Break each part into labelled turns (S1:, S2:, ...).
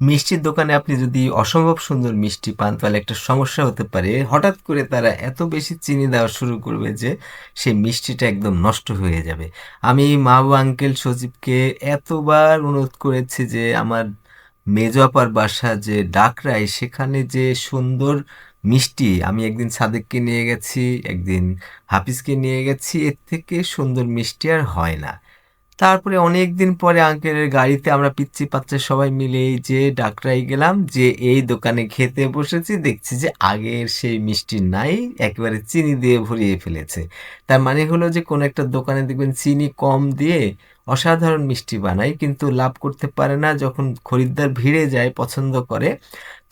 S1: মিষ্টির দোকানে আপনি যদি অসম্ভব সুন্দর মিষ্টি পান, তাহলে একটা সমস্যা হতে পারে। হঠাৎ করে তারা এত বেশি চিনি দেওয়া শুরু করবে যে সেই মিষ্টিটা একদম নষ্ট হয়ে যাবে। আমি মাহবু আঙ্কেল সজীবকে এতবার অনুরোধ করেছি যে আমার মেজ বাসা যে ডাকরাই সেখানে যে সুন্দর মিষ্টি আমি একদিন সাদেককে নিয়ে গেছি, একদিন হাফিজকে নিয়ে গেছি, এর থেকে সুন্দর মিষ্টি আর হয় না। তারপরে অনেক দিন পরে আঙ্কেলের গাড়িতে আমরা পিচ্ছি পাচ্ছি সবাই মিলে যে ডাকরাই গেলাম যে এই দোকানে খেতে বসেছি, দেখছি যে আগের সেই মিষ্টি নাই, একেবারে চিনি দিয়ে ভরিয়ে ফেলেছে। তার মানে হলো যে কোনো একটা দোকানে দেখবেন চিনি কম দিয়ে অসাধারণ মিষ্টি বানায়, কিন্তু লাভ করতে পারে না। যখন খরিদ্দার ভিড়ে যায়, পছন্দ করে,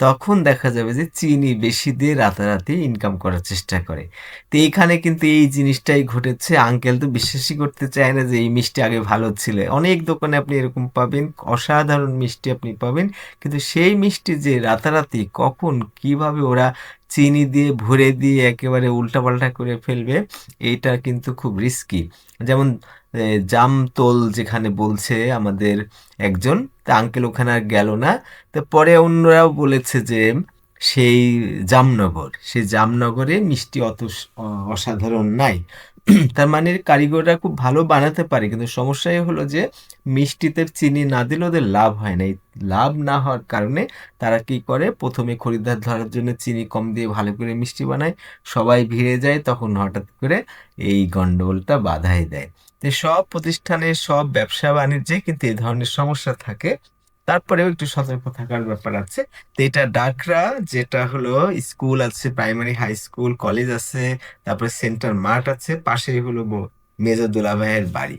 S1: তখন দেখা যাবে যে চিনি বেশি দিয়ে রাতারাতি ইনকাম করার চেষ্টা করে। তো এইখানে কিন্তু এই জিনিসটাই ঘটেছে। আঙ্কেল তো বিশ্বাসই করতে চায় না যে এই মিষ্টি আগে ভালো ছিল। অনেক দোকানে আপনি এরকম পাবেন, অসাধারণ মিষ্টি আপনি পাবেন, কিন্তু সেই মিষ্টি যে রাতারাতি, কখন, কীভাবে ওরা চিনি দিয়ে, ভরে দিয়ে একেবারে উল্টাপাল্টা করে ফেলবে, এইটা কিন্তু খুব রিস্কি যেমন জাম জামতোল যেখানে বলছে আমাদের একজন, তা আঙ্কেল ওখানে আর গেল না। তো পরে অন্যরাও বলেছে যে, সেই জামনগর, সেই জামনগরে মিষ্টি অত অসাধারণ নাই। তার মানে কারিগররা খুব ভালো বানাতে পারে, কিন্তু সমস্যাই হলো যে মিষ্টিতে চিনি না দিলে ওদের লাভ হয় না। এই লাভ না হওয়ার কারণে তারা কি করে? প্রথমে খরিদ্দার ধরার জন্য চিনি কম দিয়ে ভালো করে মিষ্টি বানায়, সবাই ভিড়ে যায়, তখন হঠাৎ করে এই গন্ডগোলটা বাধাই দেয়। তো সব প্রতিষ্ঠানে সব ব্যবসা বাণিজ্যে কিন্তু এই ধরনের সমস্যা থাকে। তারপরেও একটু সতর্ক থাকার ব্যাপার আছে। তো এটা ডাকরা, যেটা হলো স্কুল আছে, প্রাইমারি, হাই স্কুল, কলেজ আছে, তারপরে সেন্টার মাঠ আছে, পাশেই হলো মেজর দুলাভাইয়ের বাড়ি।